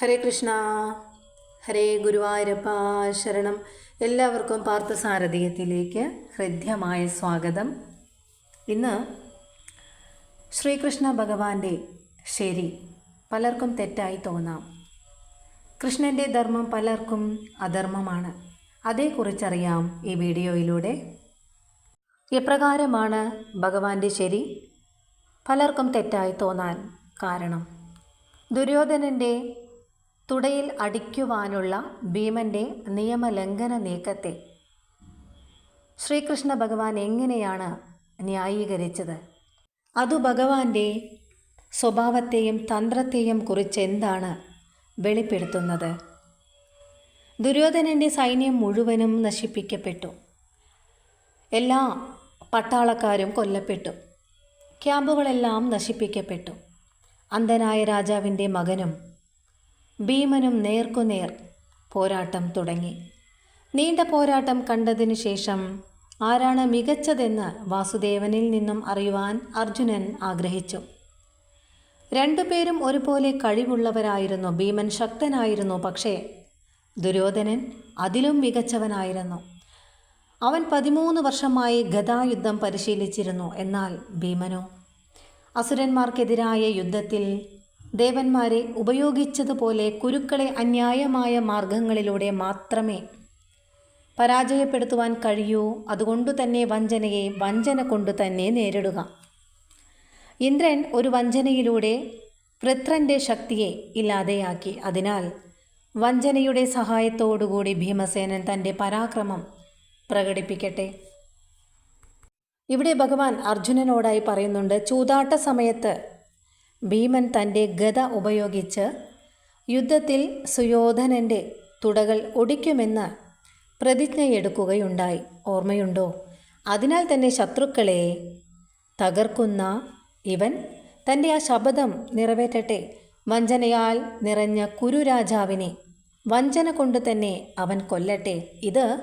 ഹരേ കൃഷ്ണ ഹരേ ഗുരുവായൂരപ്പ ശരണം. എല്ലാവർക്കും പാർത്ഥസാരഥീയത്തിലേക്ക് ഹൃദ്യമായ സ്വാഗതം. ഇന്ന് ശ്രീകൃഷ്ണ ഭഗവാന്റെ ശരി പലർക്കും തെറ്റായി തോന്നാം. കൃഷ്ണന്റെ ധർമ്മം പലർക്കും അധർമ്മമാണ്. അതേക്കുറിച്ചറിയാം ഈ വീഡിയോയിലൂടെ. എപ്രകാരമാണ് ഭഗവാന്റെ ശരി? പലർക്കും തെറ്റായി തോന്നാൻ കാരണം? ദുര്യോധനന്റെ തുടയിൽ അടിക്കുവാനുള്ള ഭീമന്റെ നിയമലംഘന നീക്കത്തെ ശ്രീകൃഷ്ണ ഭഗവാൻ എങ്ങനെയാണ് ന്യായീകരിച്ചത്? അതു ഭഗവാന്റെ സ്വഭാവത്തെയും തന്ത്രത്തെയും കുറിച്ച് എന്താണ് വെളിപ്പെടുത്തുന്നത്? ദുര്യോധനന്റെ സൈന്യം മുഴുവനും നശിപ്പിക്കപ്പെട്ടു. എല്ലാ പട്ടാളക്കാരും കൊല്ലപ്പെട്ടു. ക്യാമ്പുകളെല്ലാം നശിപ്പിക്കപ്പെട്ടു. അന്ധനായ രാജാവിന്റെ മകനും ഭീമനും നേർക്കുനേർ പോരാട്ടം തുടങ്ങി. നീണ്ട പോരാട്ടം കണ്ടതിനു ശേഷം ആരാണ് മികച്ചതെന്ന് വാസുദേവനിൽ നിന്നും അറിയുവാൻ അർജുനൻ ആഗ്രഹിച്ചു. രണ്ടുപേരും ഒരുപോലെ കഴിവുള്ളവരായിരുന്നു. ഭീമൻ ശക്തനായിരുന്നു. പക്ഷേ ദുര്യോധനൻ അതിലും മികച്ചവനായിരുന്നു. അവൻ പതിമൂന്ന് വർഷമായി ഗതായുദ്ധം പരിശീലിച്ചിരുന്നു. എന്നാൽ ഭീമനോ അസുരന്മാർക്കെതിരായ യുദ്ധത്തിൽ ദേവന്മാരെ ഉപയോഗിച്ചതുപോലെ കുരുക്കളെ അന്യായമായ മാർഗങ്ങളിലൂടെ മാത്രമേ പരാജയപ്പെടുത്തുവാൻ കഴിയൂ. അതുകൊണ്ടു തന്നെ വഞ്ചനയെ വഞ്ചന കൊണ്ട് തന്നെ നേരിടുക. ഇന്ദ്രൻ ഒരു വഞ്ചനയിലൂടെ വൃത്രന്റെ ശക്തിയെ ഇല്ലാതെയാക്കി. അതിനാൽ വഞ്ചനയുടെ സഹായത്തോടുകൂടി ഭീമസേനൻ തന്റെ പരാക്രമം പ്രകടിപ്പിക്കട്ടെ. ഇവിടെ ഭഗവാൻ അർജുനനോടായി പറയുന്നുണ്ട് ചൂതാട്ട സമയത്ത് ഭീമൻ തന്റെ ഗത ഉപയോഗിച്ച് യുദ്ധത്തിൽ സുയോധനന്റെ തുടകൾ ഒടിക്കുമെന്ന് പ്രതിജ്ഞയെടുക്കുകയുണ്ടായി. ഓർമ്മയുണ്ടോ? അതിനാൽ തന്നെ ശത്രുക്കളെ തകർക്കുന്ന ഇവൻ തന്റെ ആ ശപഥം നിറവേറ്റട്ടെ. വഞ്ചനയാൽ നിറഞ്ഞ കുരുരാജാവിനെ വഞ്ചന കൊണ്ട് തന്നെ അവൻ കൊല്ലട്ടെ. ഇത്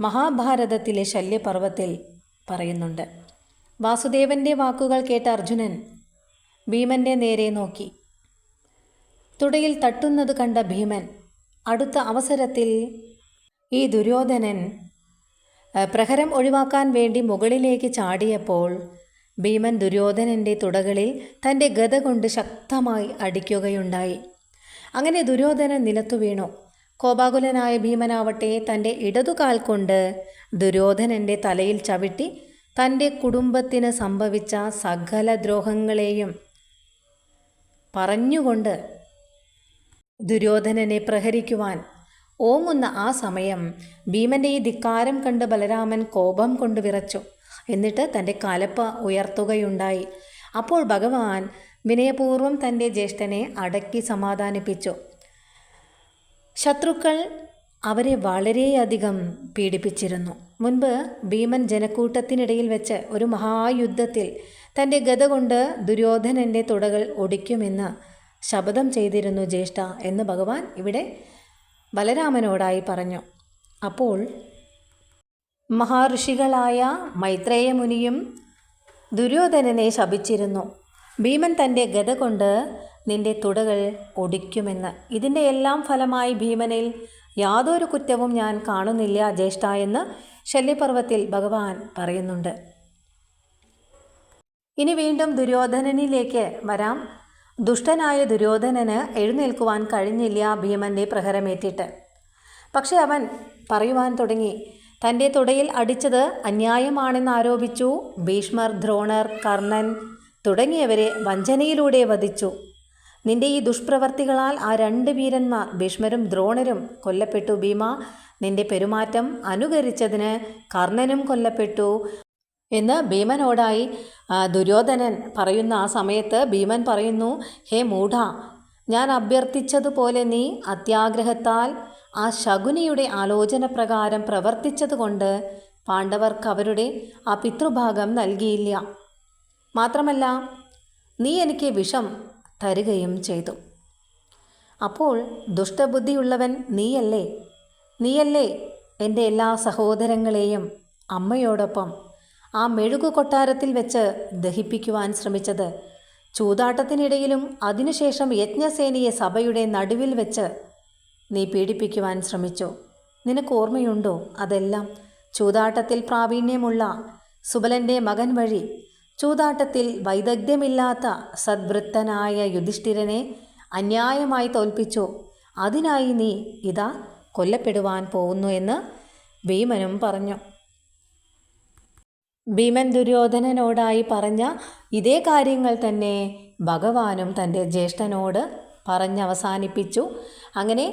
മഹാഭാരതത്തിലെ ശല്യപർവത്തിൽ പറയുന്നുണ്ട്. വാസുദേവന്റെ വാക്കുകൾ കേട്ട അർജുനൻ ഭീമന്റെ നേരെ നോക്കി. തുടയിൽ തട്ടുന്നത് കണ്ട ഭീമൻ അടുത്ത അവസരത്തിൽ ഈ ദുര്യോധനൻ പ്രഹരം ഒഴിവാക്കാൻ വേണ്ടി മുകളിലേക്ക് ചാടിയപ്പോൾ ഭീമൻ ദുര്യോധനന്റെ തുടകളിൽ തന്റെ ഗത കൊണ്ട് ശക്തമായി അടിക്കുകയുണ്ടായി. അങ്ങനെ ദുര്യോധനൻ നിലത്തു വീണു. കോപാകുലനായ ഭീമനാവട്ടെ തന്റെ ഇടതുകാൽ കൊണ്ട് ദുര്യോധനന്റെ തലയിൽ ചവിട്ടി തന്റെ കുടുംബത്തിന് സംഭവിച്ച സകല ദ്രോഹങ്ങളെയും പറഞ്ഞുകൊണ്ട് ദുര്യോധനനെ പ്രഹരിക്കുവാൻ ഓങ്ങുന്ന ആ സമയം ഭീമന്റെ ഈ ധിക്കാരം കണ്ട് ബലരാമൻ കോപം കൊണ്ട് വിറച്ചു. എന്നിട്ട് തന്റെ കലപ്പ ഉയർത്തുകയുണ്ടായി. അപ്പോൾ ഭഗവാൻ വിനയപൂർവം തന്റെ ജ്യേഷ്ഠനെ അടക്കി സമാധാനിപ്പിച്ചു. ശത്രുക്കൾ അവരെ വളരെയധികം പീഡിപ്പിച്ചിരുന്നു. മുൻപ് ഭീമൻ ജനക്കൂട്ടത്തിനിടയിൽ വെച്ച് ഒരു മഹായുദ്ധത്തിൽ തന്റെ ഗത കൊണ്ട് ദുര്യോധനന്റെ തുടകൾ ഒടിക്കുമെന്ന് ശപഥം ചെയ്തിരുന്നു ജ്യേഷ്ഠ എന്ന് ഭഗവാൻ ഇവിടെ ബലരാമനോടായി പറഞ്ഞു. അപ്പോൾ മഹാഋഷികളായ മൈത്രേയ മുനിയും ദുര്യോധനനെ ശപിച്ചിരുന്നു. ഭീമൻ തന്റെ ഗത കൊണ്ട് നിന്റെ തുടകൾ ഒടിക്കുമെന്ന്. ഇതിന്റെ എല്ലാം ഫലമായി ഭീമനിൽ യാതൊരു കുറ്റവും ഞാൻ കാണുന്നില്ല ജ്യേഷ്ഠ എന്ന് ശല്യപർവത്തിൽ ഭഗവാൻ പറയുന്നുണ്ട്. ഇനി വീണ്ടും ദുര്യോധനനിലേക്ക് വരാം. ദുഷ്ടനായ ദുര്യോധനന് എഴുന്നേൽക്കുവാൻ കഴിഞ്ഞില്ല ഭീമന്റെ പ്രഹരമേറ്റിട്ട്. പക്ഷെ അവൻ പറയുവാൻ തുടങ്ങി തന്റെ തുടയിൽ അടിച്ചത് അന്യായമാണെന്ന് ആരോപിച്ചു. ഭീഷ്മർ ദ്രോണർ കർണൻ തുടങ്ങിയവരെ വഞ്ചനയിലൂടെ വധിച്ചു. നിന്റെ ഈ ദുഷ്പ്രവർത്തികളാൽ ആ രണ്ട് വീരന്മാർ ഭീഷ്മരും ദ്രോണരും കൊല്ലപ്പെട്ടു. ഭീമ നിന്റെ പെരുമാറ്റം അനുകരിച്ചതിന് കർണനും കൊല്ലപ്പെട്ടു. എന്ന് ഭീമനോടായി ദുര്യോധനൻ പറയുന്ന ആ സമയത്ത് ഭീമൻ പറയുന്നു ഹേ മൂഢ ഞാൻ അഭ്യർത്ഥിച്ചതുപോലെ നീ അത്യാഗ്രഹത്താൽ ആ ശകുനിയുടെ ആലോചന പ്രകാരം പ്രവർത്തിച്ചതുകൊണ്ട് പാണ്ഡവർക്ക് അവരുടെ ആ പിതൃഭാഗം നൽകിയില്ല. മാത്രമല്ല നീ എനിക്ക് വിഷം തരുകയും ചെയ്തു. അപ്പോൾ ദുഷ്ടബുദ്ധിയുള്ളവൻ നീയല്ലേ? നീയല്ലേ എന്റെ എല്ലാ സഹോദരങ്ങളെയും അമ്മയോടൊപ്പം ആ മെഴുകു കൊട്ടാരത്തിൽ വെച്ച് ദഹിപ്പിക്കുവാൻ ശ്രമിച്ചത്. ചൂതാട്ടത്തിനിടയിലും അതിനുശേഷം യജ്ഞസേനയെ സഭയുടെ നടുവിൽ വെച്ച് നീ പീഡിപ്പിക്കുവാൻ ശ്രമിച്ചു. നിനക്ക് ഓർമ്മയുണ്ടോ? അതെല്ലാം ചൂതാട്ടത്തിൽ പ്രാവീണ്യമുള്ള സുബലന്റെ മകൻ വഴി ചൂതാട്ടത്തിൽ വൈദഗ്ധ്യമില്ലാത്ത സദ്വൃത്തനായ യുധിഷ്ഠിരനെ അന്യായമായി തോൽപ്പിച്ചു. അതിനായി നീ ഇതാ കൊല്ലപ്പെടുവാൻ പോകുന്നു എന്ന് ഭീമനും പറഞ്ഞു. ഭീമൻ ദുര്യോധനനോടായി പറഞ്ഞ ഇതേ കാര്യങ്ങൾ തന്നെ ഭഗവാനും തന്റെ ജ്യേഷ്ഠനോട് പറഞ്ഞവസാനിപ്പിച്ചു അങ്ങനെ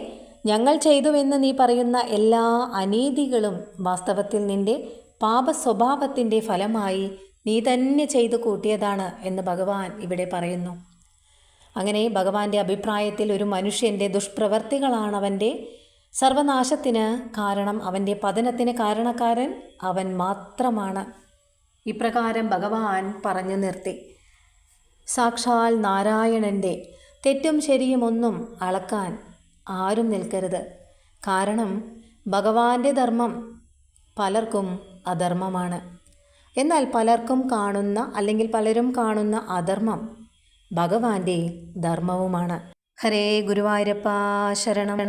ഞങ്ങൾ ചെയ്തുവെന്ന് നീ പറയുന്ന എല്ലാ അനീതികളും വാസ്തവത്തിൽ നിന്റെ പാപ സ്വഭാവത്തിന്റെ ഫലമായി നീ തന്നെ ചെയ്തു കൂട്ടിയതാണ് എന്ന് ഭഗവാൻ ഇവിടെ പറയുന്നു. അങ്ങനെ ഭഗവാന്റെ അഭിപ്രായത്തിൽ ഒരു മനുഷ്യന്റെ ദുഷ്പ്രവർത്തികളാണ് അവന്റെ. സർവനാശത്തിന് കാരണം അവന്റെ പതനത്തിന് കാരണക്കാരൻ അവൻ മാത്രമാണ്. ഇപ്രകാരം ഭഗവാൻ പറഞ്ഞു നിർത്തി. സാക്ഷാൽ നാരായണന്റെ തെറ്റും ശരിയും ഒന്നും അളക്കാൻ ആരും നിൽക്കരുത്. കാരണം ഭഗവാന്റെ ധർമ്മം പലർക്കും അധർമ്മമാണ്. എന്നാൽ പലർക്കും കാണുന്ന അല്ലെങ്കിൽ പലരും കാണുന്ന അധർമ്മം ഭഗവാന്റെ ധർമ്മവുമാണ്. ഹരേ ഗുരുവായൂരപ്പ ശരണം.